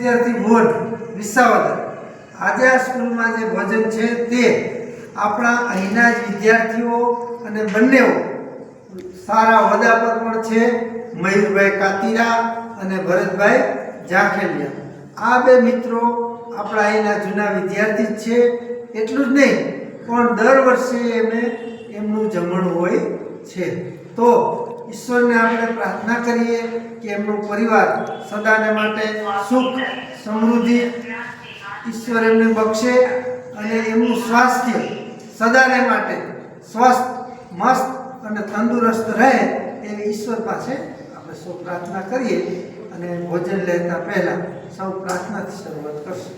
વિદ્યાર્થી ભુવન વિસાવદર. આજે આ સ્કૂલમાં જે ભોજન છે તે આપણા અહીંના જ વિદ્યાર્થીઓ અને બંનેઓ સારા હોદ્દા પર પણ છે. મયુરભાઈ કાતીરા અને ભરતભાઈ ઝાંખેલિયા આ બે મિત્રો આપણા અહીંના જૂના વિદ્યાર્થી જ છે. એટલું જ નહીં, પણ દર વર્ષે એમને એમનું જમણ હોય છે. તો ઈશ્વરને આપણે પ્રાર્થના કરીએ કે એમનું પરિવાર સદાને માટે સુખ, સમૃદ્ધિ ઈશ્વર એમને બક્ષે અને એમનું સ્વાસ્થ્ય સદાને માટે સ્વસ્થ, મસ્ત અને તંદુરસ્ત રહે એવી ઈશ્વર પાસે આપણે સૌ પ્રાર્થના કરીએ અને ભોજન લેતા પહેલાં સૌ પ્રાર્થનાથી શરૂઆત કરશું.